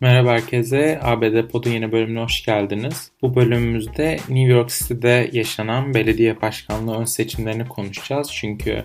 Merhaba herkese. ABD Pod'un yeni bölümüne hoş geldiniz. Bu bölümümüzde New York City'de yaşanan belediye başkanlığı ön seçimlerini konuşacağız. Çünkü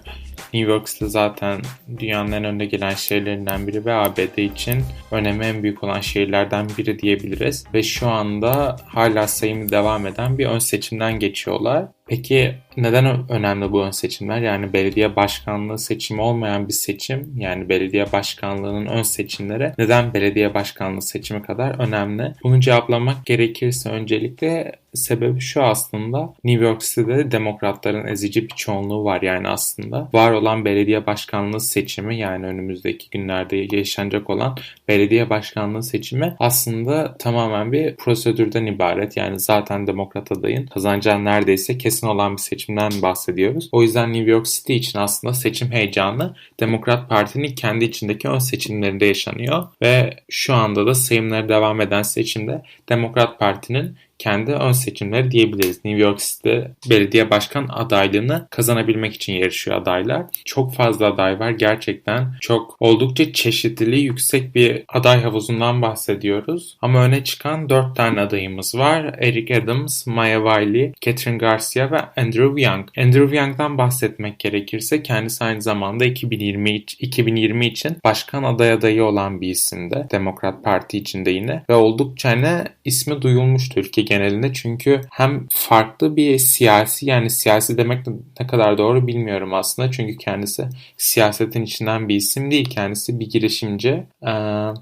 New York City zaten dünyanın en önde gelen şehirlerinden biri ve ABD için önemi en büyük olan şehirlerden biri diyebiliriz. Ve şu anda hala sayımı devam eden bir ön seçimden geçiyorlar. Peki neden önemli bu ön seçimler? Yani belediye başkanlığı seçimi olmayan bir seçim, yani belediye başkanlığının ön seçimleri neden belediye başkanlığı seçimi kadar önemli? Bunu cevaplamak gerekirse öncelikle sebebi şu aslında New York City'de demokratların ezici bir çoğunluğu var yani aslında. Var olan belediye başkanlığı seçimi yani önümüzdeki günlerde yaşanacak olan belediye başkanlığı seçimi aslında tamamen bir prosedürden ibaret. Yani zaten demokrat adayın kazanacağı neredeyse kesin olan bir seçimden bahsediyoruz. O yüzden New York City için aslında seçim heyecanı Demokrat Parti'nin kendi içindeki ön seçimlerinde yaşanıyor ve şu anda da sayımları devam eden seçimde Demokrat Parti'nin kendi ön seçimleri diyebiliriz. New York City belediye başkan adaylığını kazanabilmek için yarışıyor adaylar. Çok fazla aday var. Gerçekten çok oldukça çeşitliliği yüksek bir aday havuzundan bahsediyoruz. Ama öne çıkan 4 tane adayımız var. Eric Adams, Maya Wiley, Catherine Garcia ve Andrew Young. Andrew Young'dan bahsetmek gerekirse kendisi aynı zamanda 2020, 2020 için başkan aday adayı olan bir isimde. Demokrat Parti içinde yine. Ve oldukça ne ismi duyulmuştu ülke genelinde çünkü hem farklı bir siyasi yani siyasi demek ne kadar doğru bilmiyorum aslında çünkü kendisi siyasetin içinden bir isim değil kendisi bir girişimci. Ee,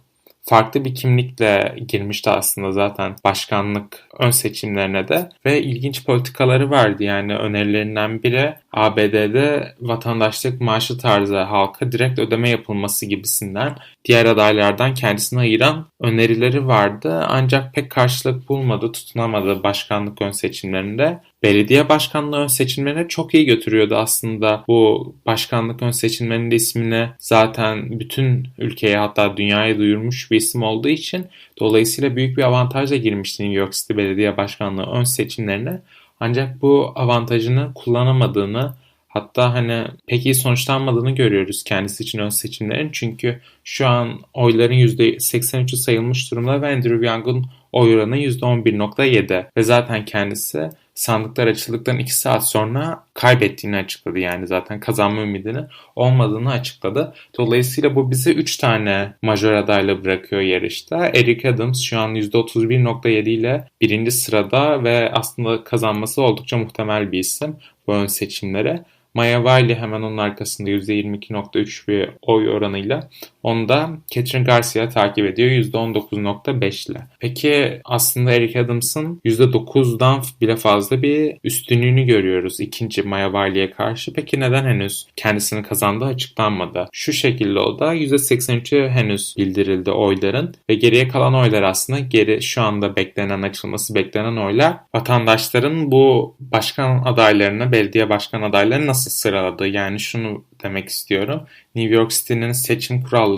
farklı bir kimlikle girmişti aslında zaten başkanlık ön seçimlerine de ve ilginç politikaları vardı. Yani önerilerinden biri ABD'de vatandaşlık maaşı tarzı halka direkt ödeme yapılması gibisinden diğer adaylardan kendisini ayıran önerileri vardı. Ancak pek karşılık bulmadı, tutunamadı başkanlık ön seçimlerinde. Belediye başkanlığı ön seçimlerine çok iyi götürüyordu aslında. Bu başkanlık ön seçimlerinin de ismini zaten bütün ülkeye hatta dünyaya duyurmuş bir isim olduğu için dolayısıyla büyük bir avantajla girmişti New York City Belediye Başkanlığı ön seçimlerine. Ancak bu avantajını kullanamadığını hatta hani pek iyi sonuçlanmadığını görüyoruz kendisi için ön seçimlerin. Çünkü şu an oyların %83'ü sayılmış durumda ve Andrew Young'un oy oranı %11.7 ve zaten kendisi sandıklar açıldıktan 2 saat sonra kaybettiğini açıkladı. Yani zaten kazanma ümidini olmadığını açıkladı. Dolayısıyla bu bizi 3 tane majör adayla bırakıyor yarışta. Eric Adams şu an %31.7 ile birinci sırada ve aslında kazanması oldukça muhtemel bir isim bu ön seçimlere. Maya Wiley hemen onun arkasında %22.3 bir oy oranıyla. Onu da Catherine Garcia takip ediyor %19.5 ile. Peki aslında Eric Adams'ın %9'dan bile fazla bir üstünlüğünü görüyoruz ikinci Maya Wiley'e karşı. Peki neden henüz kendisini kazandığı açıklanmadı? Şu şekilde o da %83'ü henüz bildirildi oyların ve geriye kalan oylar aslında geri şu anda beklenen açılması beklenen oylar vatandaşların bu başkan adaylarını, belediye başkan adaylarını nasıl nasıl sıraladı? Yani şunu demek istiyorum. New York City'nin seçim kuralları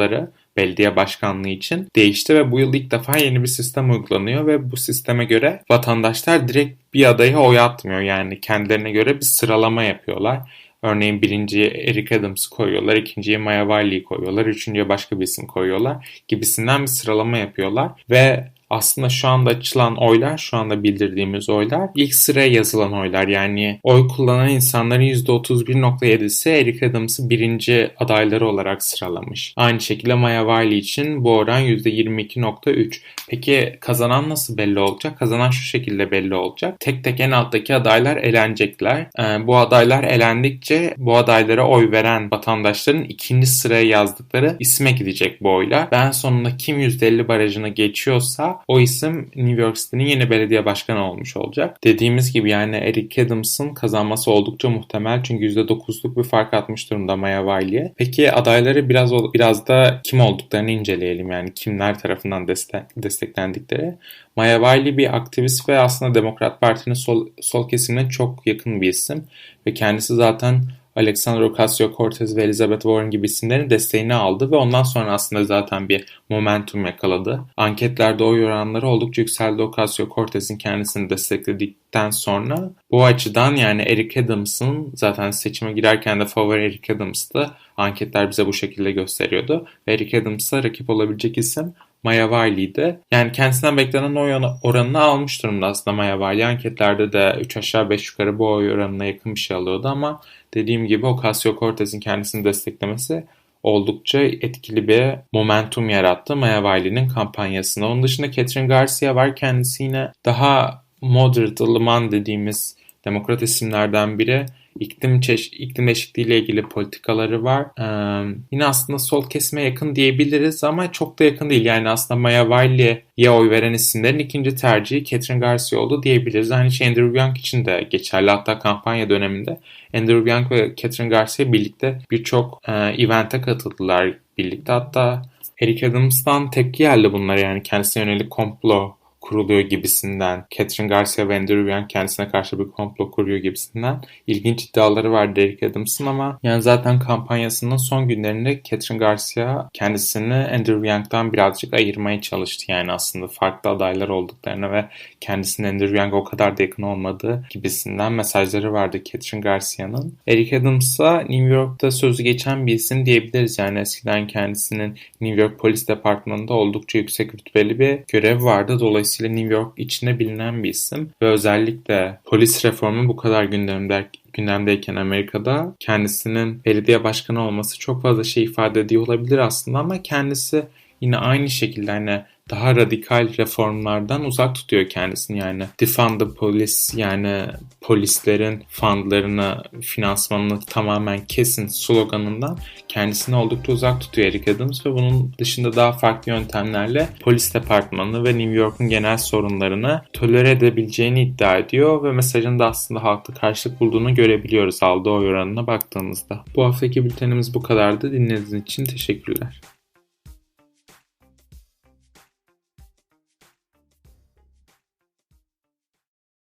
belediye başkanlığı için değişti ve bu yıl ilk defa yeni bir sistem uygulanıyor ve bu sisteme göre vatandaşlar direkt bir adaya oy atmıyor. Yani kendilerine göre bir sıralama yapıyorlar. Örneğin birinciye Eric Adams koyuyorlar, ikinciye Maya Wiley koyuyorlar, üçüncüye başka bir isim koyuyorlar gibisinden bir sıralama yapıyorlar ve aslında şu anda açılan oylar, şu anda bildirdiğimiz oylar ilk sıraya yazılan oylar. Yani oy kullanan insanların %31.7'si Eric Adams'ı birinci adayları olarak sıralamış. Aynı şekilde Maya Wiley için bu oran %22.3. Peki kazanan nasıl belli olacak? Kazanan şu şekilde belli olacak. Tek tek en alttaki adaylar elenecekler. Ee, bu adaylar elendikçe bu adaylara oy veren vatandaşların ikinci sıraya yazdıkları isme gidecek bu oylar. Ben sonunda kim %50 barajını geçiyorsa o isim New York City'nin yeni belediye başkanı olmuş olacak. Dediğimiz gibi yani Eric Adams'ın kazanması oldukça muhtemel çünkü %9'luk bir fark atmış durumda Maya Wiley'e. Peki adayları biraz biraz da kim olduklarını inceleyelim yani kimler tarafından destek, desteklendikleri. Maya Wiley bir aktivist ve aslında Demokrat Parti'nin sol, sol kesimine çok yakın bir isim ve kendisi zaten Alexandra Ocasio-Cortez ve Elizabeth Warren gibi isimlerin desteğini aldı ve ondan sonra aslında zaten bir momentum yakaladı. Anketlerde oy oranları oldukça yükseldi Ocasio-Cortez'in kendisini destekledikten sonra. Bu açıdan yani Eric Adams'ın zaten seçime girerken de favori Eric Adams'tı. Anketler bize bu şekilde gösteriyordu. Ve Eric Adams'a rakip olabilecek isim Maya Wiley'di. Yani kendisinden beklenen oy oranını almış durumda aslında Maya Wiley. Anketlerde de 3 aşağı 5 yukarı bu oy oranına yakın bir şey alıyordu ama dediğim gibi Ocasio-Cortez'in kendisini desteklemesi oldukça etkili bir momentum yarattı Maya Wiley'nin kampanyasında. Onun dışında Catherine Garcia var. Kendisi yine daha moderate, ılıman dediğimiz demokrat isimlerden biri iklim, çeş iklim değişikliği ile ilgili politikaları var. Ee, yine aslında sol kesime yakın diyebiliriz ama çok da yakın değil. Yani aslında Maya Wiley'e oy veren isimlerin ikinci tercihi Catherine Garcia oldu diyebiliriz. Aynı şey Andrew Young için de geçerli. Hatta kampanya döneminde Andrew Young ve Catherine Garcia birlikte birçok e, event'e katıldılar birlikte. Hatta Eric Adams'tan tepki geldi bunlar yani kendisine yönelik komplo kuruluyor gibisinden. Catherine Garcia ve Andrew Young kendisine karşı bir komplo kuruyor gibisinden. ilginç iddiaları var Derek Adams'ın ama yani zaten kampanyasının son günlerinde Catherine Garcia kendisini Andrew Young'dan birazcık ayırmaya çalıştı. Yani aslında farklı adaylar olduklarını ve kendisinin Andrew Young'a o kadar da yakın olmadığı gibisinden mesajları vardı Catherine Garcia'nın. Eric Adams'a New York'ta sözü geçen bir isim diyebiliriz. Yani eskiden kendisinin New York Polis Departmanı'nda oldukça yüksek rütbeli bir görev vardı. Dolayısıyla Dolayısıyla New York içinde bilinen bir isim. Ve özellikle polis reformu bu kadar gündemde gündemdeyken Amerika'da kendisinin belediye başkanı olması çok fazla şey ifade ediyor olabilir aslında ama kendisi yine aynı şekilde hani daha radikal reformlardan uzak tutuyor kendisini yani defund the police yani polislerin fundlarını finansmanını tamamen kesin sloganından kendisini oldukça uzak tutuyor Eric Adams ve bunun dışında daha farklı yöntemlerle polis departmanı ve New York'un genel sorunlarını tolere edebileceğini iddia ediyor ve mesajın da aslında halkta karşılık bulduğunu görebiliyoruz aldığı oy oranına baktığımızda. Bu haftaki bültenimiz bu kadardı. Dinlediğiniz için teşekkürler.